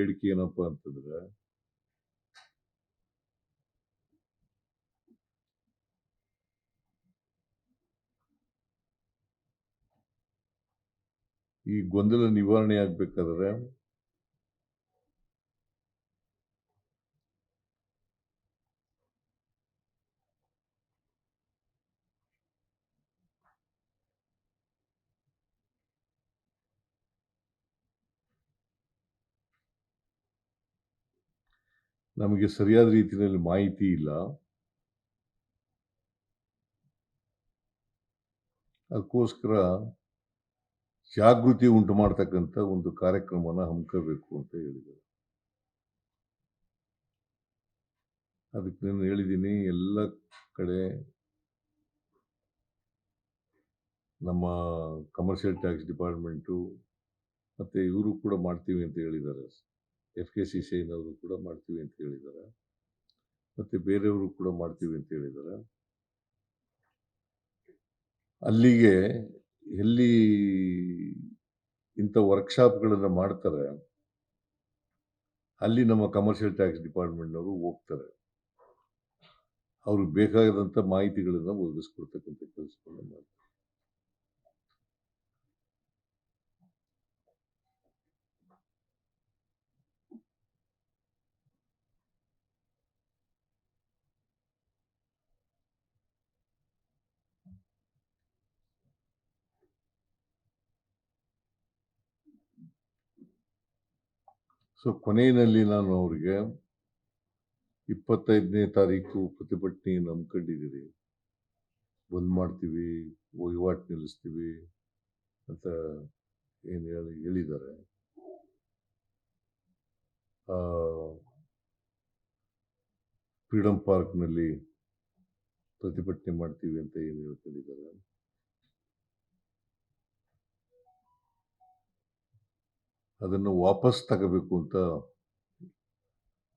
ಬೇಡಿಕೆ ಏನಪ್ಪಾ ಅಂತಂದ್ರೆ ಈ ಗೊಂದಲ ನಿವಾರಣೆ ಆಗ್ಬೇಕಾದ್ರೆ ನಮಗೆ ಸರಿಯಾದ ರೀತಿಯಲ್ಲಿ ಮಾಹಿತಿ ಇಲ್ಲ. ಅದಕ್ಕೋಸ್ಕರ ಜಾಗೃತಿ ಉಂಟು ಮಾಡ್ತಕ್ಕಂಥ ಒಂದು ಕಾರ್ಯಕ್ರಮನ ಹಮ್ಮಿಕೋಬೇಕು ಅಂತ ಹೇಳಿದರು ಅದಕ್ಕೆ ನಾನು ಹೇಳಿದ್ದೀನಿ, ಎಲ್ಲ ಕಡೆ ನಮ್ಮ ಕಮರ್ಷಿಯಲ್ ಟ್ಯಾಕ್ಸ್ ಡಿಪಾರ್ಟ್ಮೆಂಟು ಮತ್ತು ಇವರು ಕೂಡ ಮಾಡ್ತೀವಿ ಅಂತ ಹೇಳಿದ್ದಾರೆ. ಎಫ್ ಕೆ ಸಿ ಸಿ ಐನವರು ಕೂಡ ಮಾಡ್ತೀವಿ ಅಂತ ಹೇಳಿದ್ದಾರೆ ಮತ್ತು ಬೇರೆಯವರು ಕೂಡ ಮಾಡ್ತೀವಿ ಅಂತ ಹೇಳಿದ್ದಾರೆ ಅಲ್ಲಿಗೆ ಎಲ್ಲಿ ಇಂಥ ವರ್ಕ್ಶಾಪ್ಗಳನ್ನು ಮಾಡ್ತಾರೆ, ಅಲ್ಲಿ ನಮ್ಮ ಕಮರ್ಷಿಯಲ್ ಟ್ಯಾಕ್ಸ್ ಡಿಪಾರ್ಟ್ಮೆಂಟ್ನವರು ಹೋಗ್ತಾರೆ. ಅವ್ರಿಗೆ ಬೇಕಾದಂಥ ಮಾಹಿತಿಗಳನ್ನು ಒದಗಿಸ್ಕೊಡ್ತಕ್ಕಂಥ ಕೆಲಸಗಳನ್ನ ಮಾಡ್ತಾರೆ. ಸೊ, ಕೊನೆಯಲ್ಲಿ ನಾನು ಅವ್ರಿಗೆ ಇಪ್ಪತ್ತೈದನೇ ತಾರೀಕು ಪ್ರತಿಭಟನೆ ನಂಬ್ಕೊಂಡಿದ್ದೀರಿ ಬಂದ್ ಮಾಡ್ತೀವಿ, ವಹಿವಾಟು ನಿಲ್ಲಿಸ್ತೀವಿ ಅಂತ ಏನು ಹೇಳಿ, ಹೇಳಿದ್ದಾರೆ. ಫ್ರೀಡಮ್ ಪಾರ್ಕ್ನಲ್ಲಿ ಪ್ರತಿಭಟನೆ ಮಾಡ್ತೀವಿ ಅಂತ ಏನು ಹೇಳ್ಕೊಂಡಿದ್ದಾರೆ. ಅದನ್ನು ವಾಪಸ್ ತಗೋಬೇಕು ಅಂತ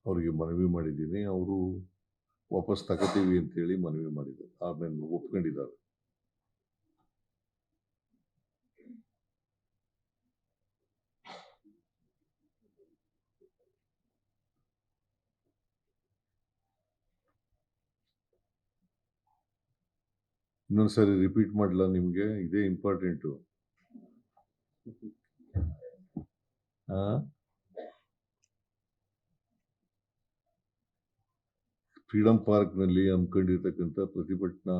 ಅವರಿಗೆ ಮನವಿ ಮಾಡಿದ್ದೀನಿ. ಅವರು ವಾಪಸ್ ತಗೋತೀವಿ ಅಂತೇಳಿ ಮನವಿ ಮಾಡಿದ್ದಾರೆ. ಆಮೇಲೆ ಒಪ್ಕೊಂಡಿದ್ದಾರೆ. ಇನ್ನೊಂದ್ಸರಿ ರಿಪೀಟ್ ಮಾಡಲ್ಲ ನಿಮಗೆ? ಇದೇ ಇಂಪಾರ್ಟೆಂಟು ಫ್ರೀಡಂ ಪಾರ್ಕ್ನಲ್ಲಿ ಹಮ್ಮಿಕೊಂಡಿರ್ತಕ್ಕಂಥ ಪ್ರತಿಭಟನಾ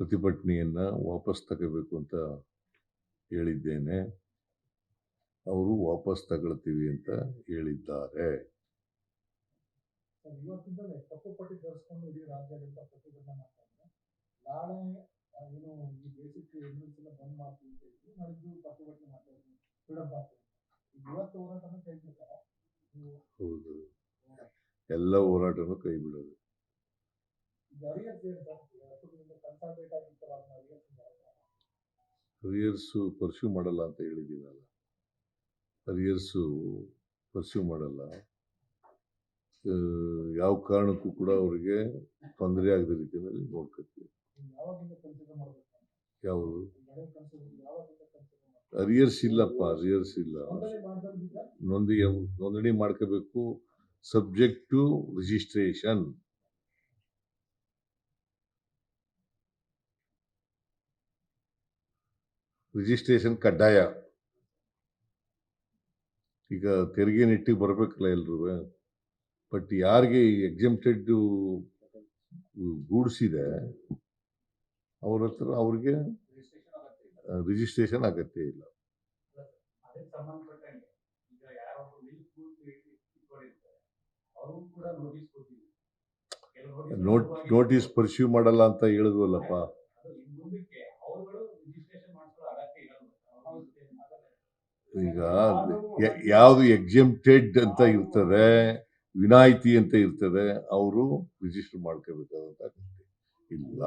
ಪ್ರತಿಭಟನೆಯನ್ನ ವಾಪಸ್ ತಗೋಬೇಕು ಅಂತ ಹೇಳಿದ್ದೇನೆ. ಅವರು ವಾಪಸ್ ತಗೊಳ್ತೀವಿ ಅಂತ ಹೇಳಿದ್ದಾರೆ. ಹೌದು. ಎಲ್ಲ ಹೋರಾಟನೂ ಕೈ ಬಿಡೋದು. ಹರಿಯರ್ಸು ಪರ್ಸ್ಯೂ ಮಾಡಲ್ಲ ಅಂತ ಹೇಳಿದ್ದೀನಲ್ಲ. ಹರಿಯರ್ಸು ಪರ್ಸ್ಯೂ ಮಾಡಲ್ಲ. ಯಾವ ಕಾರಣಕ್ಕೂ ಕೂಡ ಅವರಿಗೆ ತೊಂದರೆ ಆಗದ ರೀತಿಯಲ್ಲಿ ನೋಡ್ಕೊತೀವಿ. ಯಾವುದು? ಅರಿಯರ್ಸ್ ಇಲ್ಲಪ್ಪ ಅರಿಯರ್ಸ್ ಇಲ್ಲ. ನೋಂದಣಿ ಮಾಡ್ದಂಗಿದ್ದ ನೋಂದಿ ನೋಂದಣಿ ಮಾಡ್ಕೋಬೇಕು. ಸಬ್ಜೆಕ್ಟ್ ಟು ರಿಜಿಸ್ಟ್ರೇಷನ್ ರಿಜಿಸ್ಟ್ರೇಷನ್ ಕಡ್ಡಾಯ. ಈಗ ತೆರಿಗೆ ನಿಟ್ಟಿಗೆ ಬರಬೇಕಲ್ಲ ಎಲ್ರೂ ಬಟ್ ಯಾರಿಗೆ ಎಕ್ಸೆಂಪ್ಟೆಡ್ ಗೂಡ್ಸ್ ಇದೆ ಅವ್ರ ಹತ್ರ ಅವ್ರಿಗೆ ರಿಜಿಸ್ಟ್ರೇಷನ್ ಅಗತ್ಯ ಇಲ್ಲ ಅದಕ್ಕೆ ಸಂಬಂಧಪಟ್ಟಂಗೆ ಈಗ ಯಾರೊಬ್ರು ಮಿಲ್ಕ್ ಬೂತ್ ಇಟ್ಕೊಂಡಿರ್ತಾರೆ ಅವ್ರಿಗೂ ಕೂಡ ನೋಟಿಸ್ ಕೊಟ್ಟಿವಿ ಕೆಲವು ನೋಟ್, ನೋಟಿಸ್ ಪರ್ಸ್ಯೂ ಮಾಡಲ್ಲ ಅಂತ ಹೇಳಿದ್ವಲ್ಲಪ್ಪ. ಈಗ ಯಾವುದು ಎಕ್ಸೆಂಪ್ಟೆಡ್ ಅಂತ ಇರ್ತದೆ, ವಿನಾಯಿತಿ ಅಂತ ಇರ್ತದೆ, ಅವರು ರಿಜಿಸ್ಟರ್ ಮಾಡ್ಕೋಬೇಕಾದಂತ ಇಲ್ಲ.